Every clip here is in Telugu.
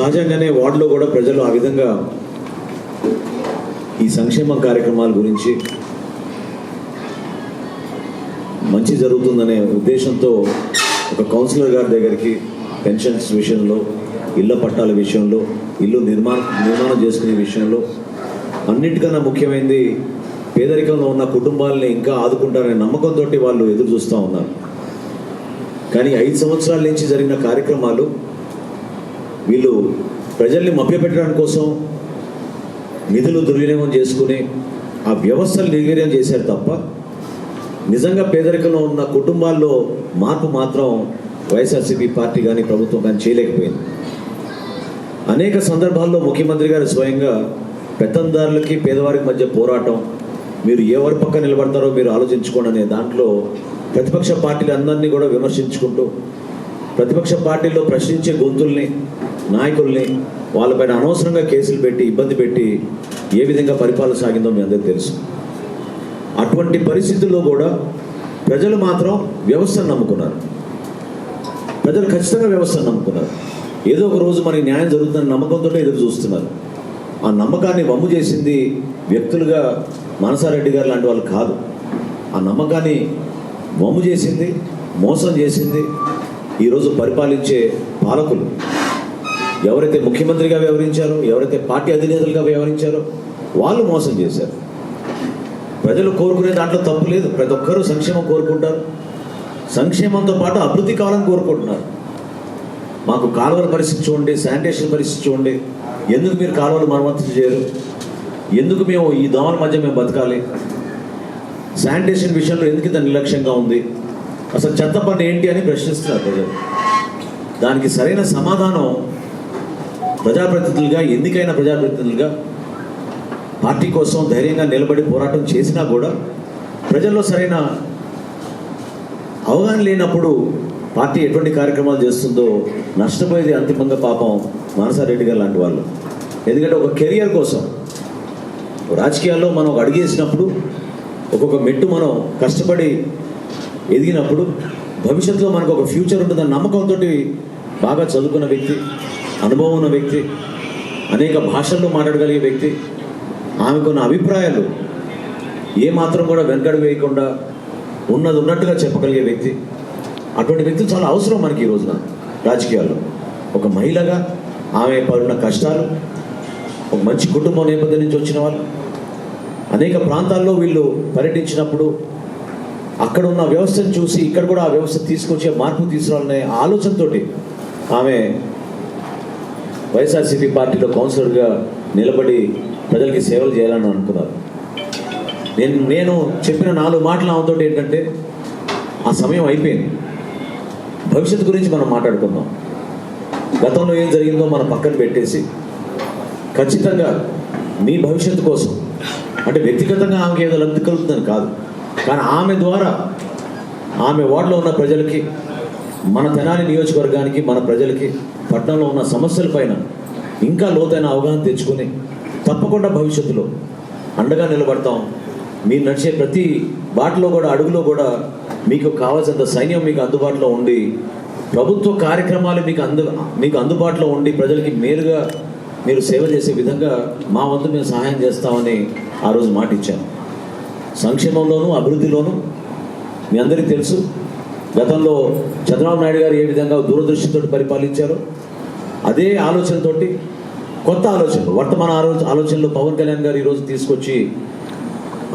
సహజంగానే వార్డులో కూడా ప్రజలు ఆ విధంగా ఈ సంక్షేమ కార్యక్రమాల గురించి మంచి జరుగుతుందనే ఉద్దేశంతో ఒక కౌన్సిలర్ గారి దగ్గరికి పెన్షన్స్ విషయంలో ఇళ్ళ పట్టాల విషయంలో ఇల్లు నిర్మాణ నిర్మాణం చేసుకునే విషయంలో అన్నిటికన్నా ముఖ్యమైనది పేదరికంలో ఉన్న కుటుంబాలని ఇంకా ఆదుకుంటారనే నమ్మకంతో వాళ్ళు ఎదురు చూస్తూ ఉన్నారు. కానీ ఐదు సంవత్సరాల నుంచి జరిగిన కార్యక్రమాలు వీళ్ళు ప్రజల్ని మభ్యపెట్టడం కోసం నిధులు దుర్వినియోగం చేసుకుని ఆ వ్యవస్థలు నిర్వీర్యం చేశారు తప్ప నిజంగా పేదరికంలో ఉన్న కుటుంబాల్లో మార్పు మాత్రం వైఎస్ఆర్సీపీ పార్టీ కానీ ప్రభుత్వం కానీ చేయలేకపోయింది. అనేక సందర్భాల్లో ముఖ్యమంత్రి గారు స్వయంగా పెత్తందారులకి పేదవారికి మధ్య పోరాటం మీరు ఎవరి పక్క నిలబడతారో మీరు ఆలోచించుకోండి అనే దాంట్లో ప్రతిపక్ష పార్టీలు అందరినీ కూడా విమర్శించుకుంటూ ప్రతిపక్ష పార్టీల్లో ప్రశ్నించే గొంతుల్ని నాయకుల్ని వాళ్ళపైన అనవసరంగా కేసులు పెట్టి ఇబ్బంది పెట్టి ఏ విధంగా పరిపాలన సాగిందో మీ అందరికీ తెలుసు. అటువంటి పరిస్థితుల్లో కూడా ప్రజలు మాత్రం వ్యవస్థను నమ్ముకున్నారు. ప్రజలు ఖచ్చితంగా వ్యవస్థను నమ్ముకున్నారు. ఏదో ఒక రోజు మనకి న్యాయం జరుగుతుందని నమ్మకంతో ఎదురు చూస్తున్నారు. ఆ నమ్మకాన్ని వమ్ము చేసింది వ్యక్తులుగా మనసారెడ్డి గారు లాంటి వాళ్ళు కాదు. ఆ నమ్మకాన్ని వమ్ము చేసింది మోసం చేసింది ఈరోజు పరిపాలించే పాలకులు ఎవరైతే ముఖ్యమంత్రిగా వ్యవహరించారో ఎవరైతే పార్టీ అధినేతలుగా వ్యవహరించారో వాళ్ళు మోసం చేశారు. ప్రజలు కోరుకునే దాంట్లో తప్పు లేదు. ప్రతి ఒక్కరూ సంక్షేమం కోరుకుంటారు. సంక్షేమంతో పాటు అభివృద్ధి కావాలని కోరుకుంటున్నారు. మాకు కాలువల పరిస్థితి చూడండి శానిటేషన్ పరిస్థితి చూడండి. ఎందుకు మీరు కాలువలు మరమ్మతు చేయరు? ఎందుకు మేము ఈ దోమల మధ్య మేము బతకాలి? శానిటేషన్ విషయంలో ఎందుకు ఇంత నిర్లక్ష్యంగా ఉంది? అసలు చెత్త పని ఏంటి అని ప్రశ్నిస్తున్నారు ప్రజలు. దానికి సరైన సమాధానం ప్రజాప్రతినిధులుగా ఎన్నికైన ప్రజాప్రతినిధులుగా పార్టీ కోసం ధైర్యంగా నిలబడి పోరాటం చేసినా కూడా ప్రజల్లో సరైన అవగాహన లేనప్పుడు పార్టీ ఎటువంటి కార్యక్రమాలు చేస్తుందో నష్టపోయేది అంతిమంగా పాపం మానసారెడ్డి గారు లాంటి వాళ్ళు. ఎందుకంటే ఒక కెరియర్ కోసం రాజకీయాల్లో మనం ఒక అడిగేసినప్పుడు ఒక్కొక్క మెట్టు మనం కష్టపడి ఎదిగినప్పుడు భవిష్యత్తులో మనకు ఒక ఫ్యూచర్ ఉంటుందన్న నమ్మకంతో బాగా చదువుకున్న వ్యక్తి అనుభవం ఉన్న వ్యక్తి అనేక భాషల్లో మాట్లాడగలిగే వ్యక్తి ఆమెకున్న అభిప్రాయాలు ఏ మాత్రం కూడా వెనకడు వేయకుండా ఉన్నది ఉన్నట్టుగా చెప్పగలిగే వ్యక్తి. అటువంటి వ్యక్తులు చాలా అవసరం మనకి ఈ రోజున రాజకీయాల్లో. ఒక మహిళగా ఆమె పడిన కష్టాలు ఒక మంచి కుటుంబం నేపథ్యం నుంచి వచ్చిన వాళ్ళు అనేక ప్రాంతాల్లో వీళ్ళు పర్యటించినప్పుడు అక్కడ ఉన్న వ్యవస్థను చూసి ఇక్కడ కూడా ఆ వ్యవస్థ తీసుకొచ్చే మార్పు తీసుకురావాలనే ఆలోచనతోటి ఆమె వైఎస్ఆర్సీపీ పార్టీలో కౌన్సిలర్గా నిలబడి ప్రజలకి సేవలు చేయాలని అనుకున్నారు. నేను నేను చెప్పిన నాలుగు మాటలు ఆమెతో ఏంటంటే ఆ సమయం అయిపోయింది. భవిష్యత్తు గురించి మనం మాట్లాడుకుందాం. గతంలో ఏం జరిగిందో మనం పక్కన పెట్టేసి ఖచ్చితంగా మీ భవిష్యత్తు కోసం అంటే వ్యక్తిగతంగా ఆమెకి ఏదో లబ్ధి కలుగుతుందని కాదు. కానీ ఆమె ద్వారా ఆమె వార్డులో ఉన్న ప్రజలకి మన తెనాలి నియోజకవర్గానికి మన ప్రజలకి పట్టణంలో ఉన్న సమస్యలపైన ఇంకా లోతైన అవగాహన తెచ్చుకుని తప్పకుండా భవిష్యత్తులో అండగా నిలబడతాం. మీరు నడిచే ప్రతి బాటలో కూడా అడుగులో కూడా మీకు కావాల్సినంత సైన్యం మీకు అందుబాటులో ఉండి ప్రభుత్వ కార్యక్రమాలు మీకు అందు మీకు అందుబాటులో ఉండి ప్రజలకి మేలుగా మీరు సేవ చేసే విధంగా మా వంతు మేము సహాయం చేస్తామని ఆ రోజు మాట ఇచ్చాను సంక్షేమంలోనూ అభివృద్ధిలోనూ మీ అందరికీ తెలుసు. గతంలో చంద్రబాబు నాయుడు గారు ఏ విధంగా దూరదృష్టితో పరిపాలించారో అదే ఆలోచనతోటి కొత్త ఆలోచనలు వర్తమాన ఆలోచన ఆలోచనలు పవన్ కళ్యాణ్ గారు ఈరోజు తీసుకొచ్చి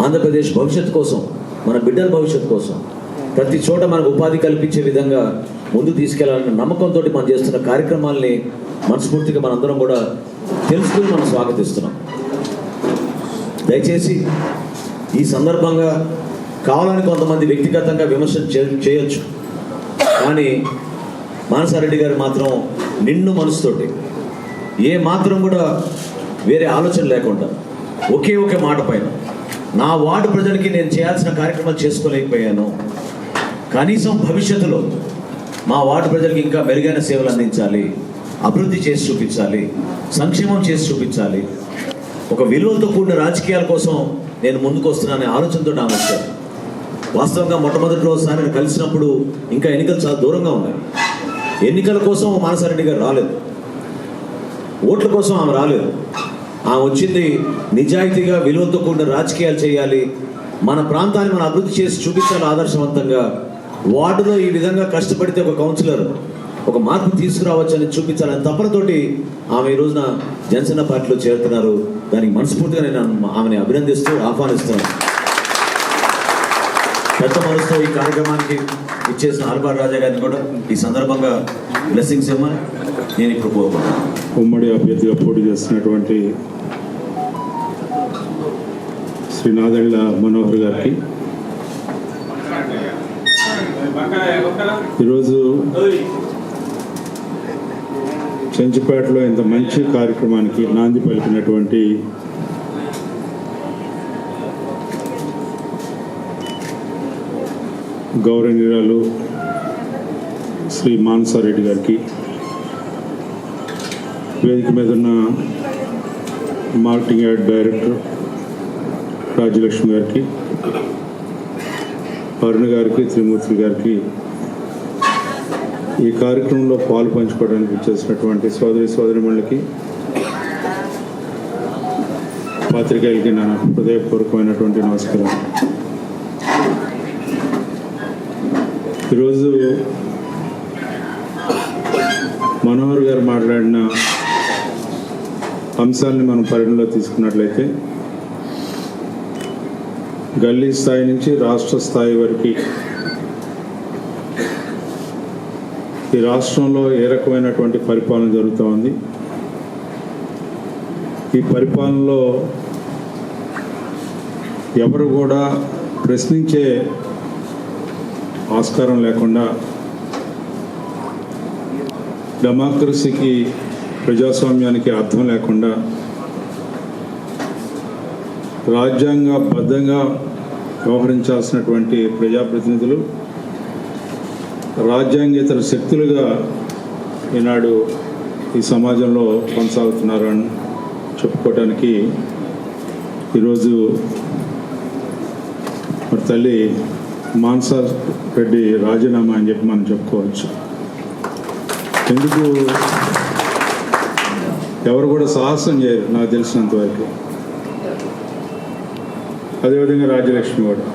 ఆంధ్రప్రదేశ్ భవిష్యత్తు కోసం మన బిడ్డల భవిష్యత్తు కోసం ప్రతి చోట మనకు ఉపాధి కల్పించే విధంగా ముందు తీసుకెళ్ళాలన్న నమ్మకంతో మనం చేస్తున్న కార్యక్రమాల్ని మనస్ఫూర్తిగా మనందరం కూడా తెలుసుకుని మనం స్వాగతిస్తున్నాం. దయచేసి ఈ సందర్భంగా కావాలని కొంతమంది వ్యక్తిగతంగా విమర్శ చే- చేయొచ్చు. కానీ మానసారెడ్డి గారు మాత్రం నిండు మనసుతోటి ఏ మాత్రం కూడా వేరే ఆలోచన లేకుండా ఒకే ఒకే మాట పైన నా వార్డు ప్రజలకి నేను చేయాల్సిన కార్యక్రమాలు చేసుకోలేకపోయాను. కనీసం భవిష్యత్తులో మా వార్డు ప్రజలకి ఇంకా మెరుగైన సేవలు అందించాలి అభివృద్ధి చేసి చూపించాలి సంక్షేమం చేసి చూపించాలి. ఒక విలువలతో కూడిన రాజకీయాల కోసం నేను ముందుకు వస్తున్నాననే ఆలోచనతో నా వచ్చాను వాస్తవంగా మొట్టమొదటిసారి నేను కలిసినప్పుడు ఇంకా ఎన్నికలు చాలా దూరంగా ఉన్నాయి. ఎన్నికల కోసం మానసారెడ్డి గారు రాలేదు. ఓట్ల కోసం ఆమె రాలేదు. ఆమె వచ్చింది నిజాయితీగా విలువలతో కూడిన రాజకీయాలు చేయాలి. మన ప్రాంతాన్ని మనం అభివృద్ధి చేసి చూపించాలి ఆదర్శవంతంగా. వార్డులో ఈ విధంగా కష్టపడితే ఒక కౌన్సిలర్ ఒక మార్పు తీసుకురావచ్చని చూపించాలని తపనతోటి ఆమె ఈ రోజున జనసేన పార్టీలో చేరుతున్నారు. దానికి మనస్ఫూర్తిగా నేను ఆమెని అభినందిస్తూ ఆహ్వానిస్తున్నాను. పెద్ద మనసుతో ఈ కార్యక్రమానికి ఇచ్చేసిన ఆల్బార్ రాజా గారిని కూడా ఈ సందర్భంగా బ్లెస్సింగ్స్ ఇవ్వమని నేను ఇప్పుడు కోరుకుంటున్నాను. ఉమ్మడి అభ్యర్థిగా పోటీ చేస్తున్నటువంటి శ్రీ నాదెళ్ళ మనోహర్ గారికి ఈరోజు చెంచుపేటలో ఇంత మంచి కార్యక్రమానికి నాంది పలికినటువంటి గౌరవనీయురాలు శ్రీ మానసారెడ్డి గారికి వేదిక మీద ఉన్న మార్కెటింగ్ యాడ్ డైరెక్టర్ రాజ్యలక్ష్మి గారికి అరుణ్ గారికి త్రిమూర్తి గారికి ఈ కార్యక్రమంలో పాలు పంచుకోవడానికి వచ్చేసినటువంటి సోదరి సోదరిమణులకి పాత్రికేయులకి నా హృదయపూర్వకమైనటువంటి నమస్కారం. ఈరోజు మనోహర్ గారు మాట్లాడిన అంశాలని మనం పరిగణలో తీసుకున్నట్లయితే గల్లీ స్థాయి నుంచి రాష్ట్ర స్థాయి వరకు ఈ రాష్ట్రంలో ఏ రకమైనటువంటి పరిపాలన జరుగుతూ ఉంది? ఈ పరిపాలనలో ఎవరు కూడా ప్రశ్నించే ఆస్కారం లేకుండా డెమోక్రసీకి ప్రజాస్వామ్యానికి అర్థం లేకుండా రాజ్యాంగబద్ధంగా వ్యవహరించాల్సినటువంటి ప్రజాప్రతినిధులు రాజ్యాంగేతర శక్తులుగా ఈనాడు ఈ సమాజంలో కొనసాగుతున్నారని చెప్పుకోవడానికి ఈరోజు మరి తల్లి మాన్సార్ రెడ్డి రాజీనామా అని చెప్పి మనం చెప్పుకోవచ్చు. ఎందుకు ఎవరు కూడా సాహసం చేయరు నాకు తెలిసినంత వరకు. అదేవిధంగా రాజ్యలక్ష్మి కూడా.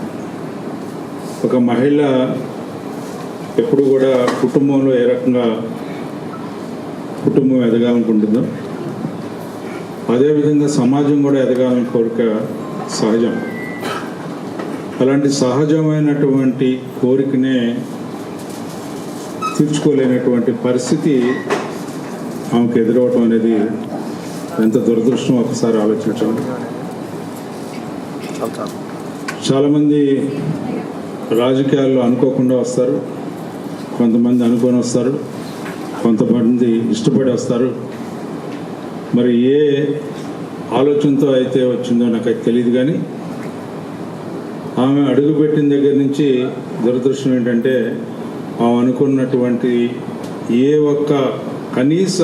ఒక మహిళ ఎప్పుడు కూడా కుటుంబంలో ఏ రకంగా కుటుంబం ఎదగాలనుకుంటుందో అదేవిధంగా సమాజం కూడా ఎదగాలని కోరిక సహజం. అలాంటి సహజమైనటువంటి కోరికనే తీర్చుకోలేనటువంటి పరిస్థితి ఆమెకు ఎదురవటం అనేది ఎంత దురదృష్టం ఒకసారి ఆలోచించండి. చాలామంది రాజకీయాల్లో అనుకోకుండా వస్తారు. కొంతమంది అనుకొని వస్తారు కొంతమంది ఇష్టపడి వస్తారు. మరి ఏ ఆలోచనతో అయితే వచ్చిందో నాకైతే తెలియదు కానీ ఆమె అడుగుపెట్టిన దగ్గర నుంచి దురదృష్టం ఏంటంటే ఆమె అనుకున్నటువంటి ఏ ఒక్క కనీస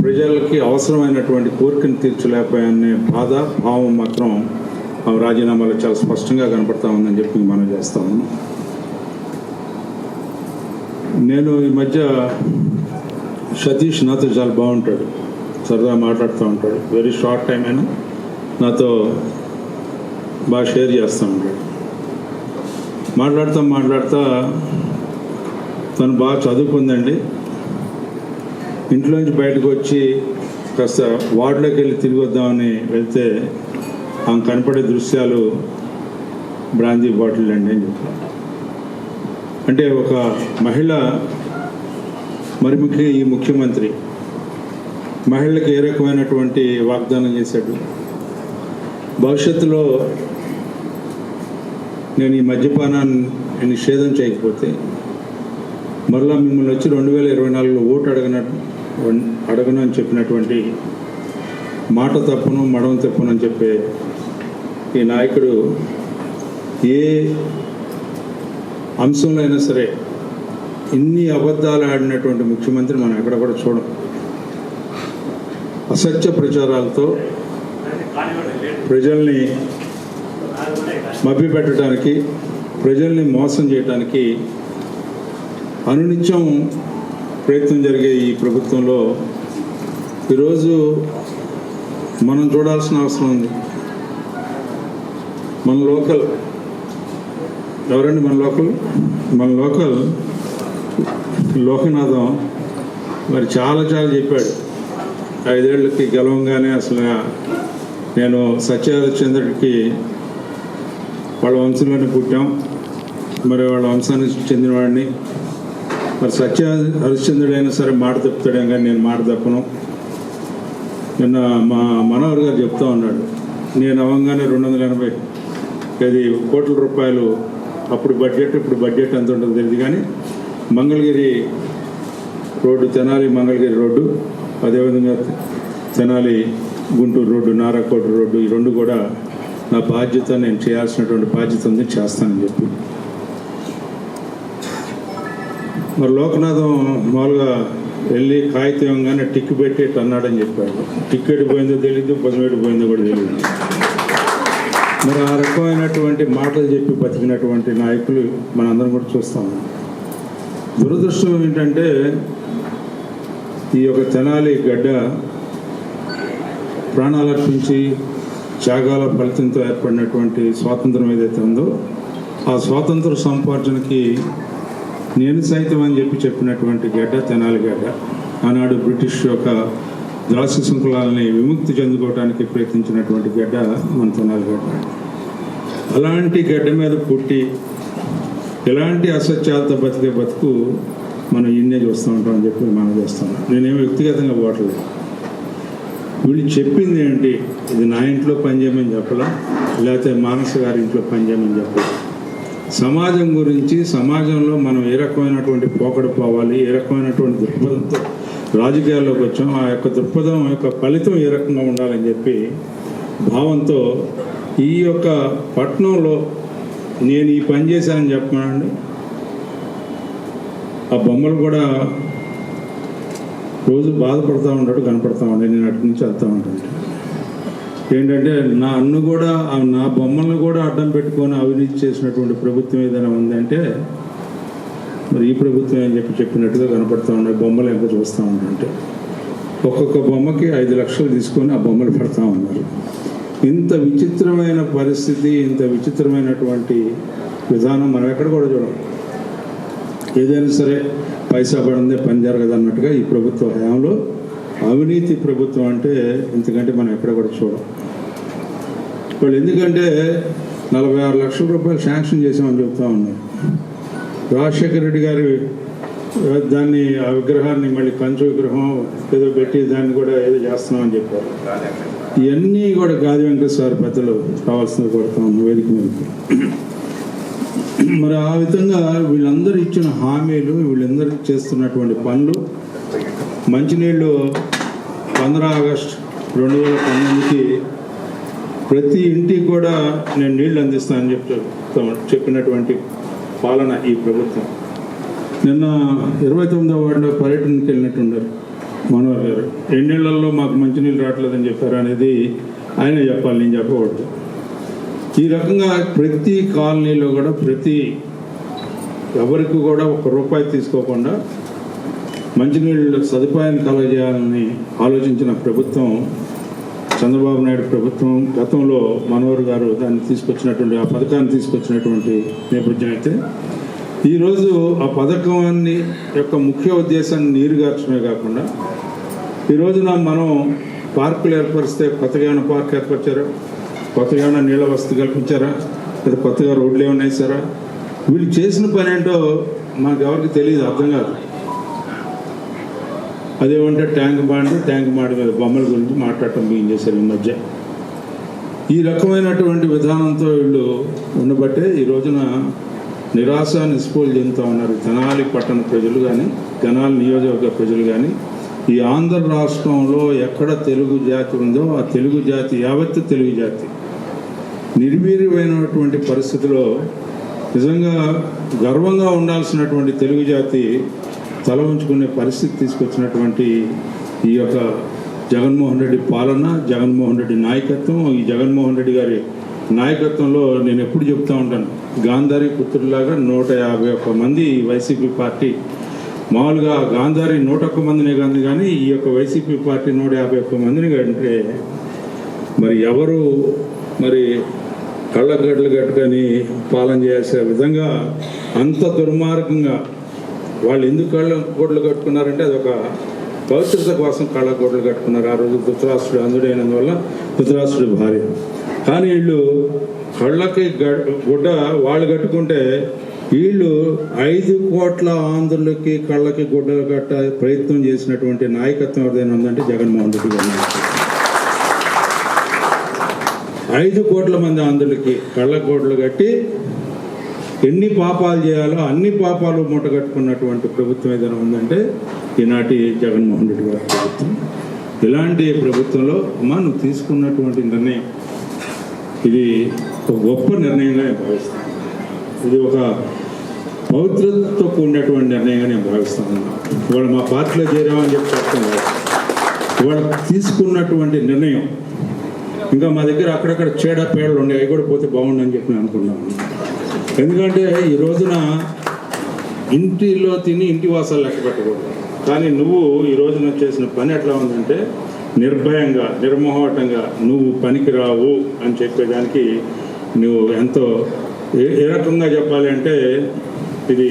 ప్రజలకి అవసరమైనటువంటి కోరికను తీర్చలేకపోయానే బాధ భావం మాత్రం ఆమె రాజీనామాలో చాలా స్పష్టంగా కనపడతా ఉందని చెప్పి మనం చేస్తాము నేను ఈ మధ్య సతీష్ నాతో చాలా బాగుంటాడు. సరదా మాట్లాడుతూ ఉంటాడు. వెరీ షార్ట్ టైం అయినా నాతో బాగా షేర్ చేస్తూ ఉంటాడు. మాట్లాడుతూ మాట్లాడుతూ తను బాగా చదువుకుందండి. ఇంట్లోంచి బయటకు వచ్చి కాస్త వార్డులోకి వెళ్ళి తిరిగి వద్దామని వెళ్తే ఆమె కనపడే దృశ్యాలు బ్రాందీ బాటిల్ అండి అని చెప్పారు. అంటే ఒక మహిళ మరి ముఖ్యంగా ఈ ముఖ్యమంత్రి. మహిళలకు ఏ రకమైనటువంటి వాగ్దానం చేశాడు? భవిష్యత్తులో నేను ఈ మద్యపానాన్ని నిషేధం చేయకపోతే మరలా మిమ్మల్ని వచ్చి రెండు వేల ఇరవై నాలుగులో ఓటు అడగన అడగను అని చెప్పినటువంటి మాట తప్పును మడవ తప్పును అని చెప్పే ఈ నాయకుడు ఏ అంశంలో అయినా సరే ఇన్ని అబద్ధాలు ఆడినటువంటి ముఖ్యమంత్రి మనం ఎక్కడ కూడా చూడం. అసత్య ప్రచారాలతో ప్రజల్ని మభ్య పెట్టడానికి ప్రజల్ని మోసం చేయడానికి అనునిత్యం ప్రయత్నం జరిగే ఈ ప్రభుత్వంలో ఈరోజు మనం చూడాల్సిన అవసరం ఉంది. మన లోకల్ ఎవరండి మన లోకల్? మన లోకల్ లోకనాథం మరి చాలా చాలా చెప్పాడు. ఐదేళ్ళకి గెలవంగానే అసలు నేను సత్యహరిశ్చంద్రుడికి వాళ్ళ వంశంలోనే పుట్టాం. మరి వాళ్ళ వంశానికి చెందినవాడిని మరి సత్య హరిశ్చంద్రుడైనా సరే మాట తప్పుతాడేం కానీ నేను మాట తప్పను. నిన్న మా మనోహర్ గారు చెప్తా ఉన్నాడు. నేను అవగానే రెండు వందల ఎనభై ఇది కోట్ల రూపాయలు అప్పుడు బడ్జెట్ ఇప్పుడు బడ్జెట్ ఎంత ఉంటుందో తెలియదు కానీ మంగళగిరి రోడ్డు తెనాలి మంగళగిరి రోడ్డు అదేవిధంగా తెనాలి గుంటూరు రోడ్డు నారాకోట రోడ్డు ఈ రెండు కూడా నా బాధ్యత నేను చేయాల్సినటువంటి బాధ్యత ఉంది చేస్తానని చెప్పి. మరి లోకనాథం మామూలుగా వెళ్ళి కాగితం కానీ టిక్ పెట్టి అన్నాడని చెప్పాడు టిక్ పోయిందో తెలియదు పదం పోయిందో కూడా తెలియదు మరి ఆ రకమైనటువంటి మాటలు చెప్పి బతికినటువంటి నాయకులు మనందరం కూడా చూస్తాం. దురదృష్టం ఏంటంటే ఈ యొక్క తెనాలి గడ్డ ప్రాణాలర్పించి త్యాగాల ఫలితంతో ఏర్పడినటువంటి స్వాతంత్రం ఏదైతే ఉందో ఆ స్వాతంత్ర సంపార్జనకి నేను సైతం అని చెప్పి చెప్పినటువంటి గడ్డ తెనాలి గడ్డ ఆనాడు బ్రిటిష్ యొక్క ద్రాక్ష సంకులాలని విముక్తి చెందుకోవడానికి ప్రయత్నించినటువంటి గడ్డ మన తెనాలి గడ్డ అలాంటి గడ్డ మీద పుట్టి ఎలాంటి అసత్యాలతో బతికే బతుకు మనం ఇన్నే చూస్తూ ఉంటాం అని చెప్పి మనం చేస్తాం. నేనేమి వ్యక్తిగతంగా పోవట్లేదు. వీళ్ళు చెప్పింది ఏంటి? ఇది నా ఇంట్లో పనిచేయమని చెప్పలా? లేకపోతే మానస గారి ఇంట్లో పనిచేయమని చెప్పలా? సమాజం గురించి సమాజంలో మనం ఏ రకమైనటువంటి పోకడ పోవాలి ఏ రకమైనటువంటి దృక్పథంతో రాజకీయాల్లోకి వచ్చాం. ఆ యొక్క దృక్పథం యొక్క ఫలితం ఏ రకంగా ఉండాలని చెప్పి భావంతో ఈ యొక్క పట్టణంలో నేను ఈ పని చేశానని చెప్పనండి ఆ బొమ్మలు కూడా రోజు బాధపడుతూ ఉంటాడు కనపడతా ఉండే నేను అటు నుంచి వస్తూ ఉంటాను. ఏంటంటే నా అన్ను కూడా నా బొమ్మలను కూడా అడ్డం పెట్టుకొని అవినీతి చేసినటువంటి ప్రభుత్వం ఏదైనా ఉందంటే మరి ఈ ప్రభుత్వం అని చెప్పి చెప్పినట్టుగా కనపడతా ఉన్నాయి బొమ్మలు ఎంత చూస్తూ ఉంటుంటే ఒక్కొక్క బొమ్మకి ఐదు లక్షలు తీసుకొని ఆ బొమ్మలు పెడతా ఉన్నారు. ఇంత విచిత్రమైన పరిస్థితి ఇంత విచిత్రమైనటువంటి విధానం మనం ఎక్కడ కూడా చూడం. ఏదైనా సరే పైసా పడిందే పని జరగదన్నట్టుగా ఈ ప్రభుత్వ హయాంలో అవినీతి ప్రభుత్వం అంటే ఎందుకంటే మనం ఎక్కడ కూడా చూడం. వాళ్ళు ఎందుకంటే నలభై ఆరు లక్షల రూపాయలు శాంక్షన్ చేసామని చెప్తా ఉన్నారు. రాజశేఖర రెడ్డి గారి దాన్ని ఆ విగ్రహాన్ని మళ్ళీ కంచు విగ్రహం ఏదో పెట్టి దాన్ని కూడా ఏదో చేస్తున్నామని చెప్పారు. ఇవన్నీ కూడా గాది వెంకటేశ్వర పెద్దలు కావాల్సింది కొడతా వేదిక మీదకి. మరి ఆ విధంగా వీళ్ళందరూ ఇచ్చిన హామీలు వీళ్ళందరూ చేస్తున్నటువంటి పనులు మంచినీళ్ళు పంద్రా ఆగస్ట్ రెండు వేల పంతొమ్మిదికి ప్రతి ఇంటికి కూడా నేను నీళ్ళు అందిస్తానని చెప్తా- చెప్పినటువంటి పాలన ఈ ప్రభుత్వం. నిన్న ఇరవై తొమ్మిదో వార్డులో పర్యటనకి వెళ్ళినట్టున్నారు మనోహర్ గారు. ఎన్నేళ్ళలో మాకు మంచినీళ్ళు రావట్లేదని చెప్పారు అనేది ఆయన చెప్పాలి నేను చెప్పకూడదు. ఈ రకంగా ప్రతి కాలనీలో కూడా ప్రతి ఎవరికి కూడా ఒక రూపాయి తీసుకోకుండా మంచినీళ్ళ సదుపాయాన్ని కలగజేయాలని ఆలోచించిన ప్రభుత్వం చంద్రబాబు నాయుడు ప్రభుత్వం గతంలో మనోహర్ గారు దాన్ని తీసుకొచ్చినటువంటి ఆ పథకాన్ని తీసుకొచ్చినటువంటి నేపథ్యం అయితే ఈరోజు ఆ పథకాన్ని యొక్క ముఖ్య ఉద్దేశాన్ని నీరుగార్చడమే కాకుండా ఈ రోజున మనం పార్కులు ఏర్పరిస్తే కొత్తగా పార్క్ ఏర్పరిచారా? కొత్తగా నీళ్ళ వసతి కల్పించారా? లేదా కొత్తగా రోడ్లు ఏమైనా వేసారా వీళ్ళు చేసిన పని ఏంటో మనకు ఎవరికి తెలియదు అర్థం కాదు. అదేమంటే ట్యాంక్ బాండ్ ట్యాంక్ బాండ్ మీద బొమ్మల గురించి మాట్లాడటం బిగిన్ చేశారు ఈ మధ్య. ఈ రకమైనటువంటి విధానంతో వీళ్ళు ఉండబట్టే ఈ రోజున నిరాశ నిస్పోలు చెందుతూ ఉన్నారు తెనాలి పట్టణ ప్రజలు కానీ తెనాలి నియోజకవర్గ ప్రజలు కానీ ఈ ఆంధ్ర రాష్ట్రంలో ఎక్కడ తెలుగు జాతి ఉందో ఆ తెలుగు జాతి యావత్తు తెలుగు జాతి. నిర్వీర్యమైనటువంటి పరిస్థితిలో నిజంగా గర్వంగా ఉండాల్సినటువంటి తెలుగు జాతి తల ఉంచుకునే పరిస్థితి తీసుకొచ్చినటువంటి ఈ యొక్క జగన్మోహన్ రెడ్డి పాలన జగన్మోహన్ రెడ్డి నాయకత్వం ఈ జగన్మోహన్ రెడ్డి గారి నాయకత్వంలో నేను ఎప్పుడు చెప్తా ఉంటాను గాంధారి పుత్రులాగా నూట యాభై ఒక్క మంది వైసీపీ పార్టీ మామూలుగా గాంధారి నూట ఒక్క మందినే కాదు కానీ ఈ యొక్క వైసీపీ పార్టీ నూట యాభై ఒక్క మందిని అంటే మరి ఎవరు మరి కళ్ళగడ్డలు కట్టుకొని పాలన చేసే విధంగా అంత దుర్మార్గంగా వాళ్ళు ఎందుకు కళ్ళ గోడలు కట్టుకున్నారంటే అదొక పవిత్రత కోసం కళ్ళ గోడలు కట్టుకున్నారు. ఆ రోజు ధృతరాష్ట్రుడు అందుడైనందువల్ల ధృతరాష్ట్రుడు భార్య. కానీ వీళ్ళు కళ్ళకి గుడ్డ వాళ్ళు కట్టుకుంటే వీళ్ళు ఐదు కోట్ల ఆంధ్రులకి కళ్ళకి గుడ్డలు కట్ట ప్రయత్నం చేసినటువంటి నాయకత్వం ఏదైనా ఉందంటే జగన్మోహన్ రెడ్డి గారు ఐదు కోట్ల మంది ఆంధ్రులకి కళ్ళ గోడలు కట్టి ఎన్ని పాపాలు చేయాలో అన్ని పాపాలు మూట కట్టుకున్నటువంటి ప్రభుత్వం ఏదైనా ఉందంటే ఈనాటి జగన్మోహన్ రెడ్డి గారి ప్రభుత్వం. ఇలాంటి ప్రభుత్వంలో మనం తీసుకున్నటువంటి నిర్ణయం ఇది ఒక గొప్ప నిర్ణయంగా నేను భావిస్తాను. ఇది ఒక పవిత్రతతో కూడినటువంటి నిర్ణయంగా నేను భావిస్తాను. ఇవాళ మా పార్టీలో చేరామని చెప్పి చెప్తాం ఇవాళ తీసుకున్నటువంటి నిర్ణయం ఇంకా మా దగ్గర అక్కడక్కడ చేడ పేడలు ఉన్నాయి అవి కూడా పోతే బాగుండని చెప్పి నేను అనుకున్నాను ఎందుకంటే ఈ రోజున ఇంటిలో తిని ఇంటి వాసాలు లెక్క పెట్టకూడదు. కానీ నువ్వు ఈ రోజున చేసిన పని ఎట్లా ఉందంటే నిర్భయంగా నిర్మోహటంగా నువ్వు పనికిరావు అని చెప్పేదానికి నువ్వు ఎంతో ఏ రకంగా చెప్పాలి అంటే ఇది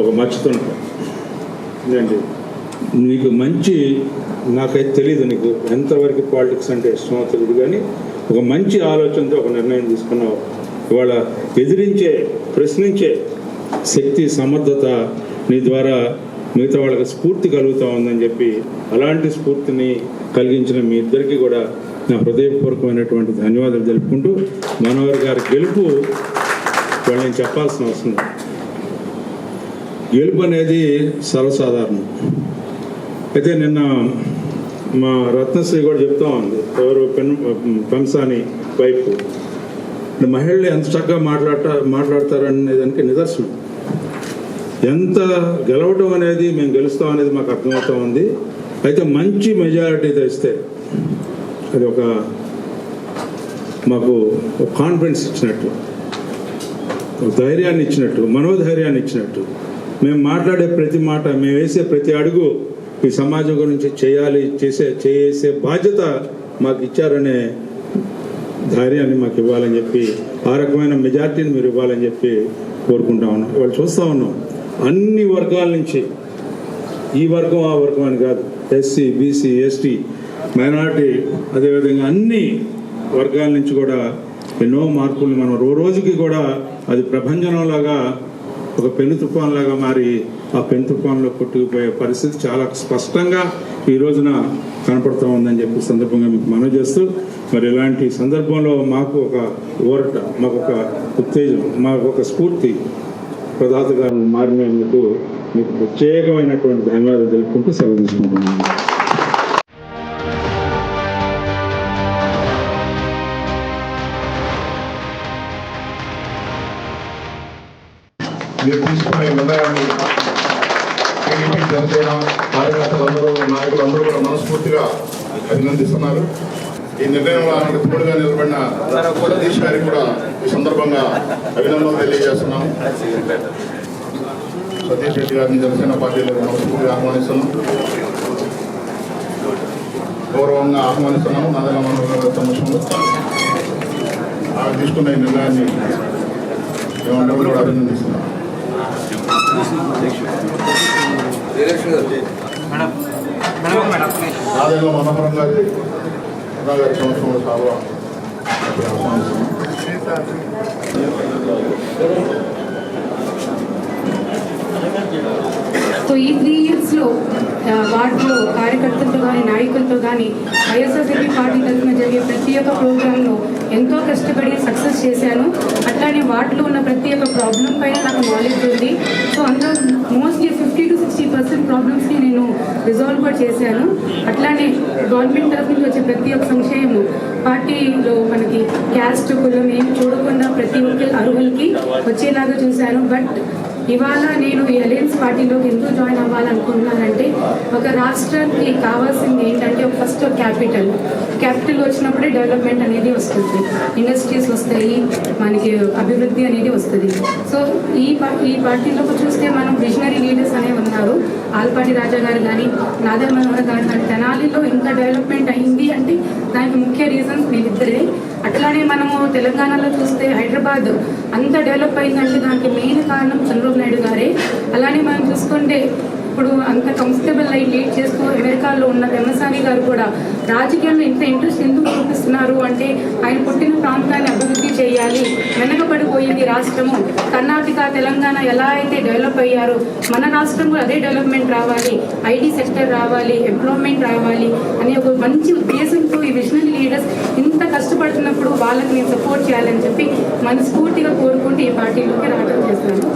ఒక మచ్చుతున్న ఇదండి నీకు మంచి నాకైతే తెలియదు నీకు ఎంతవరకు పాలిటిక్స్ అంటే ఇష్టమో తెలియదు కానీ ఒక మంచి ఆలోచనతో ఒక నిర్ణయం తీసుకున్నావు. ఇవాళ ఎదిరించే ప్రశ్నించే శక్తి సమర్థత నీ ద్వారా మిగతా వాళ్ళకి స్ఫూర్తి కలుగుతూ ఉందని చెప్పి అలాంటి స్ఫూర్తిని కలిగించిన మీ ఇద్దరికి కూడా నా హృదయపూర్వకమైనటువంటి ధన్యవాదాలు తెలుపుకుంటూ మనోహర్ గారి గెలుపు వాళ్ళు నేను చెప్పాల్సిన అవసరం గెలుపు అనేది సర్వసాధారణం. అయితే నిన్న మా రత్నశ్రీ కూడా చెప్తా ఉంది ఎవరు పెన్ పెంసాని వైపు. మహిళలు ఎంత చక్కగా మాట్లాడట మాట్లాడతారనే దానికి నిదర్శనం. ఎంత గెలవడం అనేది మేము గెలుస్తాం అనేది మాకు అర్థమవుతా ఉంది. అయితే మంచి మెజారిటీ తెస్తే అది ఒక మాకు ఒక కాన్ఫిడెన్స్ ఇచ్చినట్టు ధైర్యాన్ని ఇచ్చినట్టు మనోధైర్యాన్ని ఇచ్చినట్టు మేము మాట్లాడే ప్రతి మాట మేము వేసే ప్రతి అడుగు ఈ సమాజం గురించి చేయాలి చేసే చేసే బాధ్యత మాకు ఇచ్చారనే ధైర్యాన్ని మాకు ఇవ్వాలని చెప్పి ఆ రకమైన మెజార్టీని మీరు ఇవ్వాలని చెప్పి కోరుకుంటా ఉన్నాం. వాళ్ళు చూస్తూ ఉన్నాం. అన్ని వర్గాల నుంచి ఈ వర్గం ఆ వర్గం అని కాదు. ఎస్సీ బీసీ ఎస్టీ మైనార్టీ అదేవిధంగా అన్ని వర్గాల నుంచి కూడా ఎన్నో మార్పులు మనం రోజు రోజుకి కూడా అది ప్రభంజనంలాగా ఒక పెను తుఫాన్లాగా మారి ఆ పెను తుఫాన్లో కొట్టుకుపోయే పరిస్థితి చాలా స్పష్టంగా ఈ రోజున కనపడుతూ ఉందని చెప్పి సందర్భంగా మీకు మనవి చేస్తూ మరి ఇలాంటి సందర్భంలో మాకు ఒక ఊరట మాకు ఒక ఉత్తేజం మాకు ఒక స్ఫూర్తి ప్రదాతగా మారినందుకు మీకు ప్రత్యేకమైనటువంటి ధన్యవాదాలు తెలుపుకుంటూ సెలవు తీసుకుంటున్నాను. మీరు తీసుకున్న ఈ నిర్ణయాన్ని టీడీపీ జనసేన కార్యకర్తలందరూ నాయకులందరూ కూడా మనస్ఫూర్తిగా అభినందిస్తున్నారు. ఈ నిర్ణయానికి తోడుగా నిలబడిన సతీష్ గారికి కూడా ఈ సందర్భంగా అభినందనలు తెలియజేస్తున్నాం. సతీష్ రెడ్డి గారిని జనసేన పార్టీలో మనస్ఫూర్తిగా ఆహ్వానిస్తున్నాం. గౌరవంగా ఆహ్వానిస్తున్నాము నదన మనోహర్ సమక్షంలో తీసుకున్న ఈ నిర్ణయాన్ని మేమందరం కూడా అభినందిస్తున్నాం. నాదేళ్ళ మనోహరం గారి అన్నా గారి చాలా సో ఈ త్రీ ఇయర్స్లో వార్డులో కార్యకర్తలతో కానీ నాయకులతో కానీ వైఎస్ఆర్సీపీ పార్టీ తరఫున జరిగే ప్రతి ఒక్క ప్రోగ్రాంలో ఎంతో కష్టపడి సక్సెస్ చేశాను. అట్లానే వాటిలో ఉన్న ప్రతి ఒక్క ప్రాబ్లం పైన నాకు నాలెడ్జ్ ఉంది. సో అందులో mostly fifty to sixty percent ప్రాబ్లమ్స్ని నేను రిజాల్వ్ కూడా చేశాను. అట్లానే గవర్నమెంట్ తరఫు నుంచి వచ్చే ప్రతి ఒక్క సంక్షేమం పార్టీలో మనకి క్యాస్ట్ కులం ఏం చూడకుండా ప్రతి ఒక్క అర్హులకి వచ్చేలాగా చూశాను. బట్ ఇవాళ నేను ఈ అలయన్స్ పార్టీలోకి ఎందుకు జాయిన్ అవ్వాలనుకుంటున్నానంటే ఒక రాష్ట్రానికి కావాల్సింది ఏంటంటే ఫస్ట్ క్యాపిటల్ క్యాపిటల్ వచ్చినప్పుడే డెవలప్మెంట్ అనేది వస్తుంది. ఇండస్ట్రీస్ వస్తాయి మనకి అభివృద్ధి అనేది వస్తుంది. సో ఈ ఈ పార్టీలో చూస్తే మనం విజనరీ లీడర్స్ అనే ఉన్నారు. ఆల్పాటి రాజా గారు కానీ నాదర్ మనోహర్ గారు కానీ తెనాలిలో ఇంకా డెవలప్మెంట్ అయింది అంటే దానికి ముఖ్య రీజన్స్ వీళ్ళిద్దరే అట్లానే మనము తెలంగాణలో చూస్తే హైదరాబాద్ అంత డెవలప్ అయిందంటే దానికి మెయిన్ కారణం చంద్రబాబు నాయుడు గారే. అలానే మనం చూసుకుంటే ఇప్పుడు అంత కంఫర్టబుల్ అయి లీడ్ చేస్తూ అమెరికాలో ఉన్న వెమ్మసాని గారు కూడా రాజకీయాల్లో ఇంత ఇంట్రెస్ట్ ఎందుకు చూపిస్తున్నారు అంటే ఆయన పుట్టిన ప్రాంతాన్ని అభివృద్ధి చేయాలి వెనకబడిపోయింది రాష్ట్రము. కర్ణాటక తెలంగాణ ఎలా అయితే డెవలప్ అయ్యారో మన రాష్ట్రం కూడా అదే డెవలప్మెంట్ రావాలి ఐటీ సెక్టర్ రావాలి ఎంప్లాయ్మెంట్ రావాలి అనే ఒక మంచి ఉద్దేశంతో ఈ విజనరీ లీడర్స్ ఇంత కష్టపడుతున్నప్పుడు వాళ్ళకి నేను సపోర్ట్ చేయాలని చెప్పి మనస్ఫూర్తిగా కోరుకుంటూ ఈ పార్టీలోకి రావడం చేస్తాను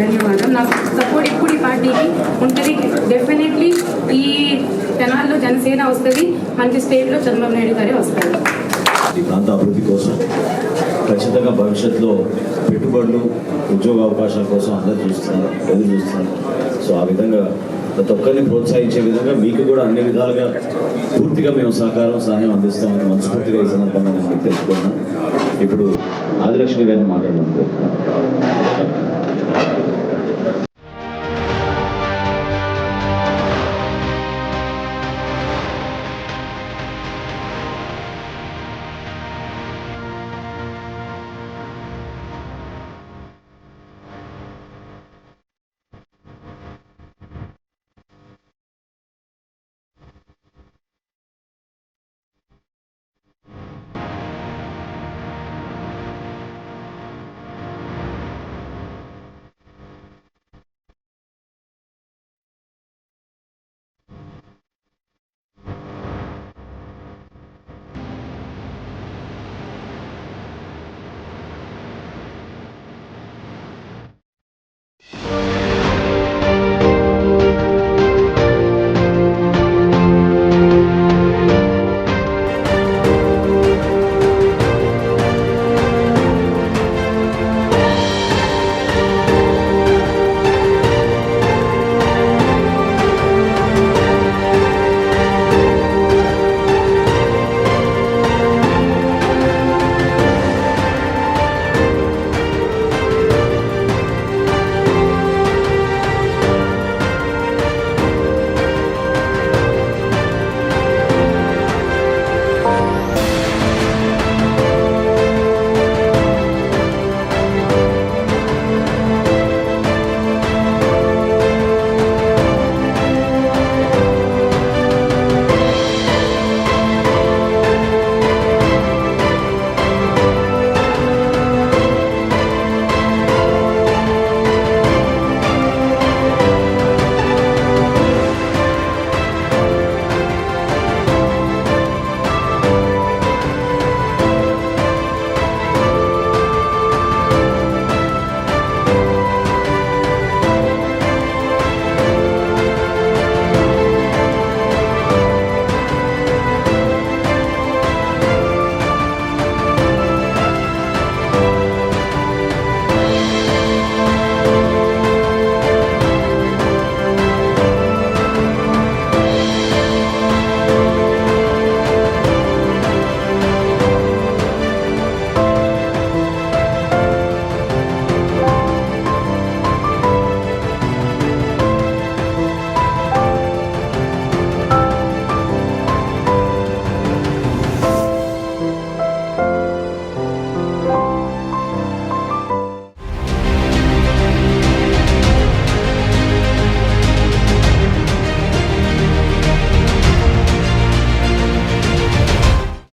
ధన్యవాదం నాకు సపోర్ట్ ఇప్పుడు ఈ పార్టీకి ఉంటుంది. డెఫినెట్లీ ఈ తెనాల్లో జనసేన వస్తుంది. మనకి స్టేట్లో చంద్రబాబు నాయుడు గారే వస్తారు. ఈ ప్రాంత అభివృద్ధి కోసం ఖచ్చితంగా భవిష్యత్తులో పెట్టుబడులు ఉద్యోగ అవకాశాల కోసం అందరూ చూస్తున్నారు ఎదురు చూస్తున్నారు. సో ఆ విధంగా ప్రతి ఒక్కరిని ప్రోత్సహించే విధంగా మీకు కూడా అన్ని విధాలుగా పూర్తిగా మేము సహకారం సహాయం అందిస్తామని మనస్ఫూర్తిగా ఈ సందర్భంగా నేను తెలుసుకున్నాను ఇప్పుడు ఆదిలక్ష్మి గారిని మాట్లాడడం